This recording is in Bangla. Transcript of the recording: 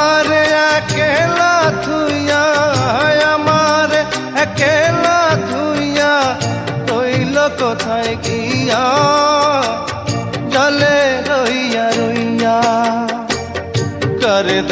আমারে একেলা থুইয়া আমারে একেলা থুইয়া তৈল কোথায় গিয়া? জলে রইয়া রইয়া করে